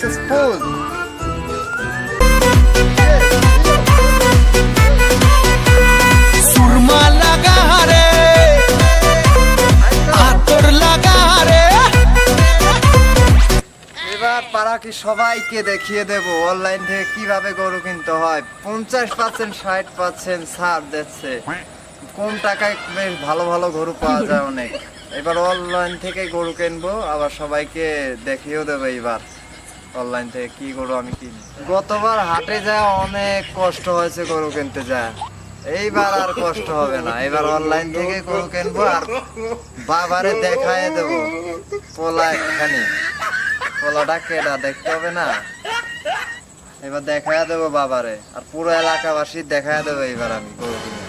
Successful পাড়া কি সবাইকে দেখিয়ে দেব অনলাইন থেকে কীভাবে গরু কিনতে হয়। পঞ্চাশ পার্সেন্ট ষাট পার্সেন্ট ছাড় দিচ্ছে। কম টাকায় বেশ ভালো ভালো গরু পাওয়া যায় অনেক। এবার অনলাইন থেকে গরু কিনবো আবার সবাইকে দেখিয়েও দেবো এবার অনলাইন থেকে কি গরু আমি কিনি? গতবার হাটে যায় অনেক কষ্ট হয়েছে গরু কিনতে যায়। এইবার আর কষ্ট হবে না। এবার অনলাইন থেকে গরু কিনবো আর বাবারে দেখায় দেবো। পোলা একখানি। পোলাটা কেডা দেখতে হবে না? এবার দেখায় দেবো বাবারে। আর পুরো এলাকাবাসী দেখায় দেবো এবার আমি গরু কিনে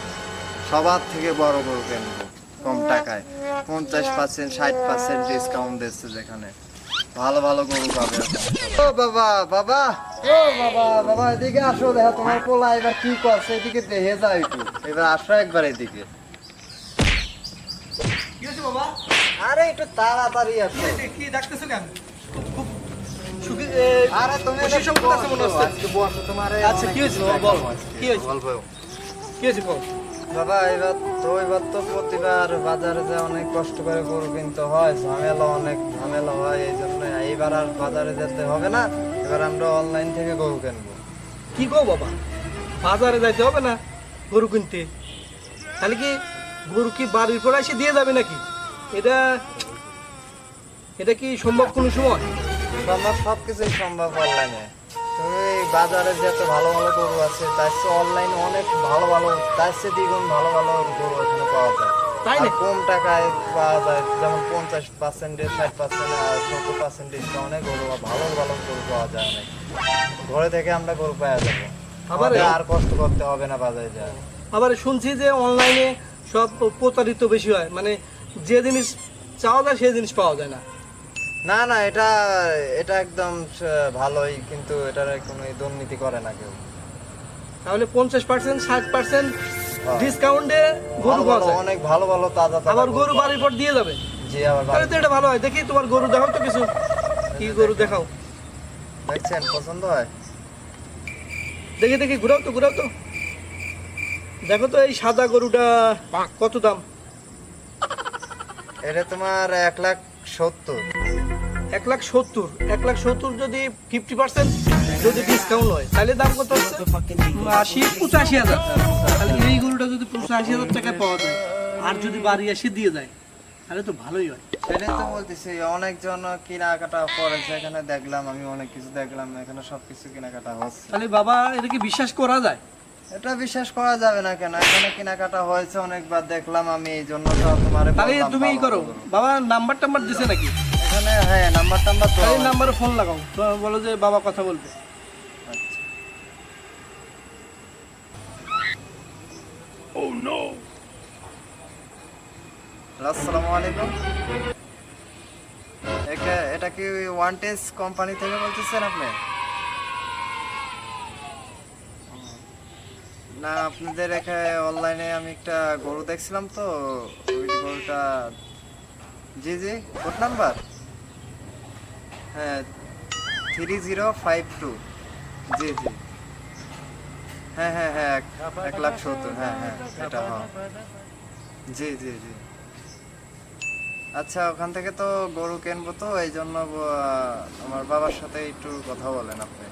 সবার থেকে বড় গরু কিনবো কম টাকায়। পঞ্চাশ পার্সেন্ট ষাট পার্সেন্ট ডিসকাউন্ট দিচ্ছে যেখানে। ভালো ভালো গরু পাবে ও বাবা বাবা ও বাবা বাবা এদিকে আসো দেখো তোমার পোলা এবার কি করছে এদিকে দেখে যাও একটু এবার আসো একবার এদিকে কি হয়েছে বাবা আরে একটু তাড়াতাড়ি আসো কি ডাকতেছো কেন আরে তুমি খুশি সংবাদ মনে হচ্ছে। আজকে বসো তোমার আচ্ছা, কি হয়েছে? বল। কি হয়েছে? কি হয়েছে বল? বাবা এবার তো এবার তো প্রতিবার বাজারে যে অনেক কষ্ট করে গরু কিনতে হয় ঝামেলা অনেক ঝামেলা হয় এই জন্য এইবার আর বাজারে যেতে হবে না এবার আমরা অনলাইন থেকে গরু কিনবো। কি গো বাবা? বাজারে যাইতে হবে না গরু কিনতে? তাহলে কি গরু কি বাড়ির পরে এসে দিয়ে যাবে নাকি? এটা এটা কি সম্ভব কোনো সময়? সম্ভব সব কিছুই সম্ভব অনলাইনে বাজারে যত ভালো ভালো গরু আছে তার চেয়ে অনলাইনে অনেক ভালো ভালো তার চেয়ে দ্বিগুণ ভালো ভালো গরু এখানে পাওয়া যায়। তাই কম টাকায় পাওয়া যায় যেমন পঞ্চাশ পার্সেন্টে ষাট পার্সেন্ট আর সত্তর পার্সেন্ট ডিসকাউন্টে গরু ভালো ভালো গরু পাওয়া যায় অনেক। ঘরে থেকে আমরা গরু পাওয়া যাব। আবার আর কষ্ট করতে হবে না বাজারে যায় আবার শুনছি যে অনলাইনে সব প্রতারিত বেশি হয়। মানে যে জিনিস চাওয়া যায় সেই জিনিস পাওয়া যায় না। না না এটা এটা একদম ভালোই কিন্তু এটার কোনো দুর্নীতি করে না কেউ। তাহলে পঞ্চাশ পার্সেন্ট ষাট পার্সেন্ট। ডিসকাউন্টে গরু ভালো পাওয়া ভালো, যায়। অনেক ভালো ভালো তাজা তাজা আবার গরু বাড়ির পর দিয়ে যাবে। জি আবার তাহলে তো এটা ভালো হয়। দেখি তোমার গরু দেখাও তো কিছু। কি গরু দেখাও। দেখছেন পছন্দ হয়? দেখি দেখি ঘুরাও তো ঘুরাও তো। দেখো তো এই সাদা গরুটা কত দাম? এটা তোমার এক লাখ সত্তর। এক লাখ সত্তর এক লাখ সত্তর যদি ফিফটি পার্সেন্ট যদি ডিসকাউন্ট হয় তাহলে দাম কত হচ্ছে আশি পঁচাশি হাজার। তাহলে এই গরুটা যদি পঁচাশি হাজার টাকায় পাওয়া যায় আর যদি বাড়ি এসে দিয়ে যায় তাহলে তো ভালোই হয়। তো বলতেছি অনেকজন কেনাকাটা করেছে এখানে দেখলাম আমি অনেক কিছু দেখলাম এখানে সবকিছু কেনাকাটা হচ্ছে। তাহলে বাবা এটা কি বিশ্বাস করা যায়? এটা বিশ্বাস করা যাবে না কেন? এখানে কেনাকাটা হয়েছে অনেকবার দেখলাম আমি এই জন্য তো তোমার তাহলে তুমি করো। বাবা নাম্বার টাম্বার দিছে নাকি? এখানে হ্যাঁ নাম্বার টাম্বার তো তাহলে নাম্বারে ফোন লাগাও। তো বলো যে বাবা কথা বলবে। আসসালামু আলাইকুম। একে- এটা কি ওয়ান টেস কোম্পানি থেকে বলতেছেন আপনি? না আপনাদের এখানে অনলাইনে আমি একটা গরু দেখছিলাম তো ওই গরুটা জি জি কোড নাম্বার হ্যাঁ থ্রি জিরো ফাইভ টু জি জি। হ্যাঁ হ্যাঁ হ্যাঁ এক- লাখ সত্তর হ্যাঁ হ্যাঁ এটা হ্যাঁ জি জি জি। আচ্ছা ওখান থেকে তো গরু তো, এই জন্য আমার বাবার সাথে একটু কথা বলেন আপনি।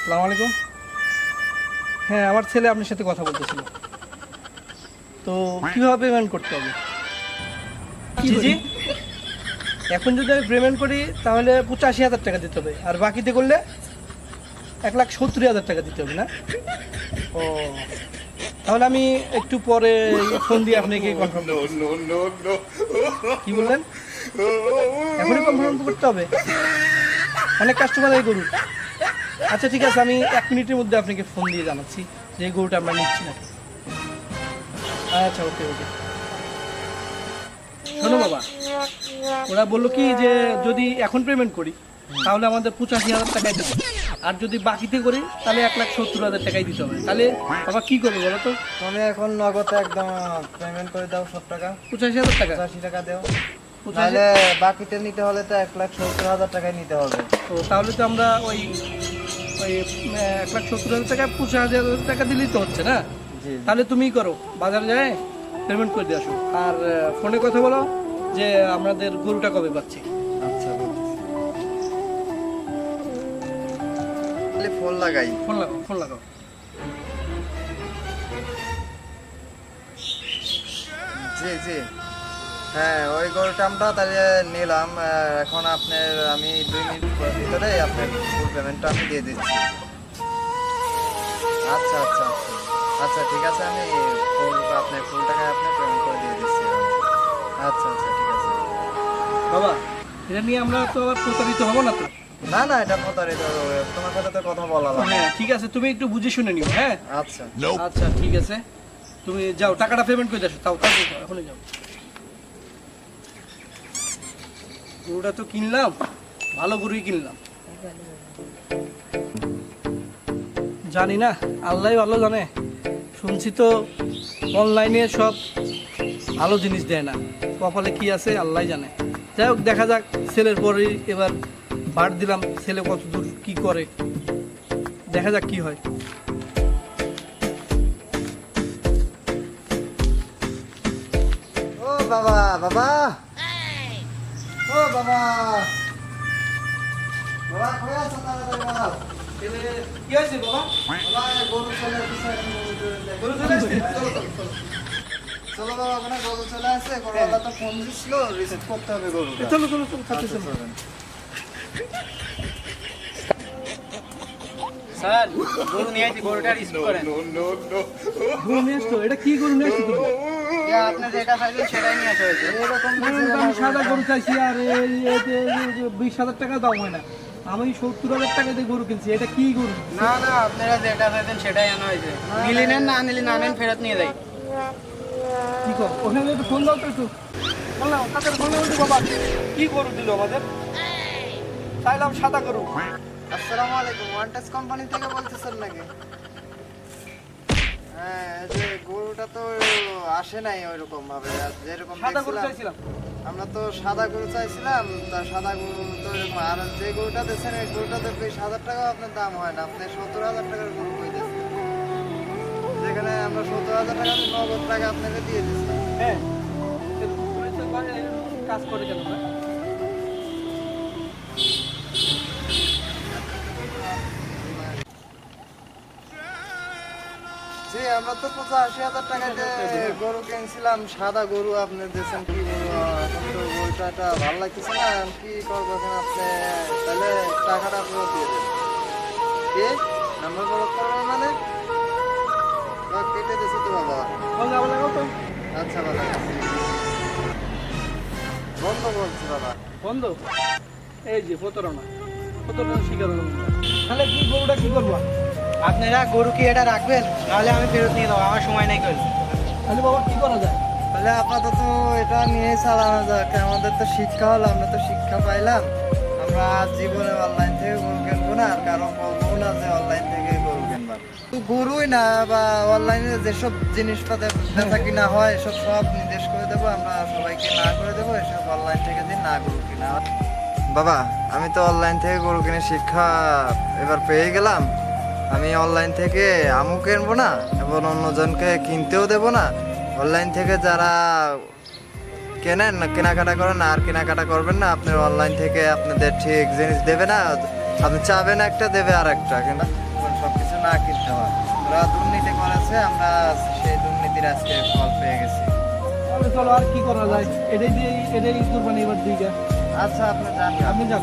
সালাম হ্যাঁ আমার ছেলে আপনার সাথে কথা বলতেছিল। তো কীভাবে পেমেন্ট করতে হবে? জি জি। এখন যদি আমি পেমেন্ট করি তাহলে পঁচাশি হাজার টাকা দিতে হবে। আর বাকিতে করলে এক লাখ সত্তর হাজার টাকা দিতে হবে না? ও তাহলে আমি একটু পরে ফোন দিয়ে আপনাকে কনফার্ম কি বললেন? এখনই কনফার্ম করতে হবে? অনেক কাস্টমার এই গরু। আচ্ছা ঠিক আছে আমি এক মিনিটের মধ্যে আপনাকে ফোন দিয়ে জানাচ্ছি যে গরুটা আমরা নিচ্ছি না আচ্ছা ওকে ওকে শোনো বাবা ওরা বলল কি যে যদি এখন পেমেন্ট করি তাহলে আমাদের পঁচাশি হাজার টাকায় দেবে। আর যদি বাকিতে করি তাহলে এক লাখ সত্তর হাজার টাকাই দিতে হবে। তাহলে বাবা কি করবে বলো তো? তুমি এখন নগদ একদম পেমেন্ট করে দাও সব টাকা। পঁচাশি হাজার টাকা? পঁচাশি টাকা দেও। তাহলে বাকিতে নিতে হলে তো এক লাখ সত্তর হাজার টাকায় নিতে হবে। তো তাহলে তো আমরা ওই ওই এক লাখ সত্তর হাজার টাকা পঁচাশি হাজার টাকা দিলেই তো হচ্ছে না? তাহলে তুমিই করো বাজারে যায় পেমেন্ট করে দিয়ে আসো। আর ফোনে কথা বলো যে আমাদের গরুটা কবে পাচ্ছি। আচ্ছা তাহলে ফোন লাগাই। ফোন লাগাও ফোন লাগাও। জি জি। হ্যাঁ ওই গরুটা আমরা তাহলে নিলাম এখন আপনার আমি দুই মিনিট ভিতরে আপনার ফুল পেমেন্টটা আমি দিয়ে দিচ্ছি। আচ্ছা আচ্ছা আচ্ছা। আচ্ছা ঠিক আছে আমি ফুল আপনার ফুল টাকায় আপনার পেমেন্ট করে দিয়ে দিচ্ছি। আচ্ছা আচ্ছা ঠিক আছে। বাবা এটা নিয়ে আমরা তো আবার প্রতারিত হব না তো? না না এটা প্রতারিত তোমার সাথে তো কথা বলা হ্যাঁ ঠিক আছে তুমি একটু বুঝে শুনে নিও হ্যাঁ? আচ্ছা। আচ্ছা ঠিক আছে। তুমি যাও টাকাটা পেমেন্ট করে তাও এখনই যাও। গরুটা তো কিনলাম ভালো গরুই কিনলাম। জানি না আল্লাহ ভালো জানে। শুনছি তো অনলাইনে সব ভালো জিনিস দেয় না। কপালে কি আছে আল্লাহ জানে। যাই হোক দেখা যাক ছেলের পরেই এবার বাদ দিলাম ছেলে কত দূর কি করে। দেখা যাক কি হয়। ও বাবা বাবা। ও বাবা। বাবা কই আছো তাড়াতাড়ি বাবা কি হয়েছে বাবা? বাবা গরু চলে গরু চলে গরু চলে আসছে? চলো, চলো, চলো। চলো। বাবা ওখানে গরু চলে আসছে গরুওয়ালা তো ফোন দিছিল রিসিভ করতে হবে গরুটা। চলো চলো চলো সাথে চলো। স্যার গরু নিয়ে আসছি গরুটা রিসিভ করেন। গরু নিয়ে আসছো? এটা কি গরু নিয়ে আসছো তুমি যেটা চাইছেন সেটাই নিয়ে আসা হয়েছে। এরকম আমি সাদা গরু চাইছি আর এই বিশ হাজার টাকা দাম হয় না। আমি সত্তর হাজার টাকা দিয়ে গরু কিনছি এটা কি গরু? না না আপনারা যেটা চাইছেন সেটাই আনা হয়েছে। নিলি নেন না নিলি না নেন ফেরত নিয়ে যাই। কি কর? ওখানে একটু ফোন দাও তো একটু বললাম তাদের ফোন বলছি বাবা কি গরু দিল আমাদের? চাইলাম সাদা গরু। আসসালামু আলাইকুম ওয়ান্টাস কোম্পানি থেকে বলতেছেন নাকি? হ্যাঁ যে গরুটা তো আসে নাই ওইরকম ভাবে যেরকম সাদা গরু চাইছিলাম। আমরা তো সাদা গরু চাইছিলাম, তা সাদা গরু তো এরকম, আর যে গরুটা দিচ্ছেন এই গরুটা তো বিশ হাজার টাকাও আপনার দাম হয় না আপনি সত্তর হাজার টাকার গরু কই দিচ্ছেন যেখানে আমরা সত্তর হাজার টাকা নগদ টাকা আপনাকে দিয়ে দিচ্ছি হ্যাঁ কাজ করে কেন জি আমরা তো পঁচাশি হাজার টাকা দিয়ে গরু কিনছিলাম সাদা গরু আপনি দিয়েছেন কি এখন তো গরুটা ভালো লাগতেছে না কি করবেন আপনি? তাহলে টাকাটা ফেরত দিয়ে কি? করবেন মানে? কেটে দিয়েছি তো বাবা। আচ্ছা বাবা। বন্ধ বলছি বাবা। বন্ধ? এই যে প্রতারণা। প্রতারণা শিকার। তাহলে কি গরুটা কি করব? আপনারা গরু কি এটা রাখবেন? নাহলে আমি ফেরত নিয়ে যাব আমার সময় নেই কই তাহলে বাবা কি করা যায়? তাহলে আপাতত এটা নিয়ে চালানো যাক আমাদের তো শিক্ষা হলো আমরা তো শিক্ষা পাইলাম। আমরা জীবনে অনলাইন থেকে গরু কিনবো না আর কারও বলব না যে অনলাইন থেকে গরু কিনবা। গরুই না বা অনলাইনে যেসব জিনিসপাতি বেচা কিনা হয় এসব সব নির্দেশ করে দেবো আমরা সবাইকে না করে দেবো এসব অনলাইন থেকে দিন না গরু কিনা বাবা আমি তো অনলাইন থেকে গরু কিনে শিক্ষা এবার পেয়ে গেলাম। আমি অনলাইন থেকে আমও কিনবো না এবং অন্যজনকে কিনতেও দেবো না। অনলাইন থেকে যারা কেনেন না কেনাকাটা করেন আর কেনাকাটা করবেন না আপনি অনলাইন থেকে আপনাদের ঠিক জিনিস দেবে না। আপনি চাবেন একটা দেবে আর একটা কিন্তু সব কিছু না কিনতে হয়। ওরা দুর্নীতি করেছে আমরা সেই দুর্নীতির আজকে ফল পেয়ে গেছি। চলো আর কি করা যায়? এটাই দিয়ে এটাই কুরবানি এবার আচ্ছা আপনি জান আপনি যান।